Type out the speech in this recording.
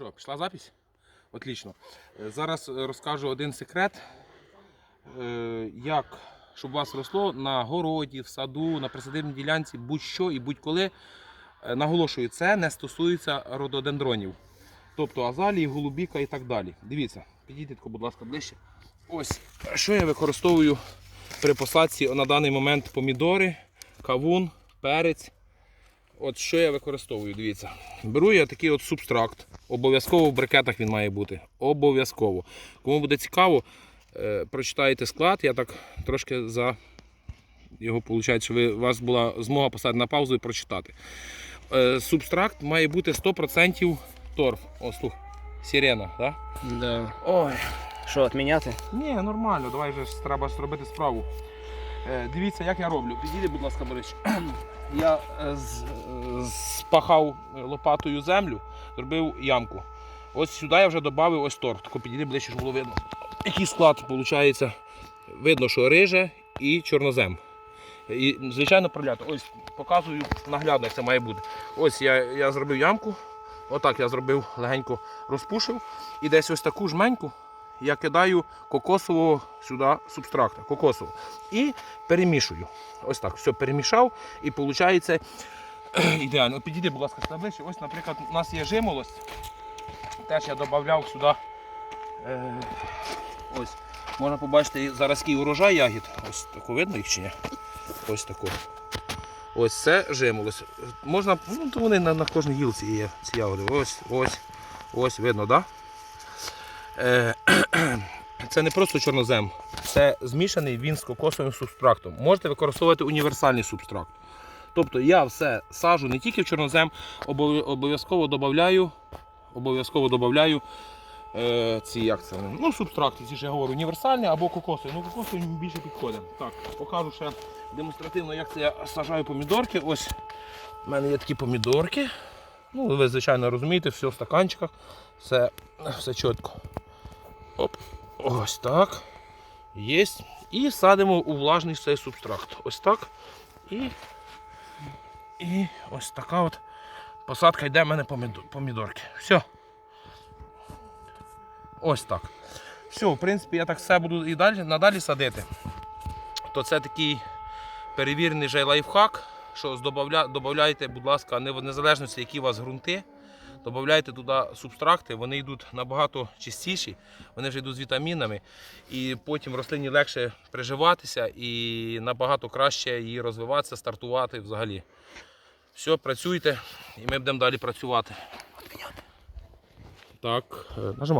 Що, пішла запись? Отлично. Е, Зараз е, розкажу один секрет, е, як щоб у вас росло на городі, в саду, на присадибній ділянці, будь-що і будь-коли. Наголошую, це не стосується рододендронів. Тобто азалії, голубіка і так далі. Дивіться, підійдіть, будь ласка, ближче. Ось, що я використовую при посадці на даний момент помідори, кавун, перець. От що я використовую, дивіться. Беру я такий от субстракт. Обов'язково в брикетах він має бути. Обов'язково. Кому буде цікаво, е, прочитаєте склад, я так трошки за його виходить, що ви, у вас була змога поставити на паузу і прочитати. Е, субстракт має бути 100% торф. О, слух, сирена, так? Да. Ой. Що, відміняти? Ні, нормально, давай вже треба зробити справу. Е, дивіться, як я роблю. Підійди, будь ласка, Борис. Я е, з- е, спахав лопатою землю, зробив ямку. Ось сюди я вже додав ось торт. Тако підійди ближче, щоб було видно. Який склад виходить? Видно, що риже і чорнозем. І, звичайно, пролято. Ось показую наглядно, як це має бути. Ось я, я зробив ямку. Отак я зробив, легенько розпушив. І десь ось таку жменьку я кидаю кокосового сюди субстракта, кокосового. І перемішую. Ось так, все перемішав і виходить ідеально. Підійди, будь ласка, ближче. Ось, наприклад, у нас є жимолость. Теж я додавав сюди. Е, ось. Можна побачити заразкий урожай ягід. Ось таку видно їх чи ні? Ось таку. Ось це жимолость. Можна, ну то вони на, на кожній гілці є ці ягоди. Ось, ось, ось, видно, так? Да? Е, це не просто чорнозем, це змішаний він з кокосовим субстрактом. Можете використовувати універсальний субстракт. Тобто я все сажу не тільки в чорнозем, обов'язково додаю, обов'язково додаю е, ці як це, ну, субстракти, ці ж я говорю, універсальні або кокосові. Ну, кокосові більше підходить. Так, покажу ще демонстративно, як це я сажаю помідорки. Ось в мене є такі помідорки. Ну, ви, звичайно, розумієте, все в стаканчиках, все, все чітко. Оп. Ось так. Є. І садимо у влажний цей субстракт. Ось так. І, і ось така от посадка йде в мене помідорки. Все. Ось так. Все, в принципі, я так все буду і далі, надалі садити. То це такий перевірений же лайфхак, що здобавля- будь ласка, не в незалежності, які у вас ґрунти. Додавайте туди субстракти, вони йдуть набагато чистіші, вони вже йдуть з вітамінами, і потім рослині легше приживатися і набагато краще її розвиватися, стартувати взагалі. Все, працюйте і ми будемо далі працювати. Так, нажимай.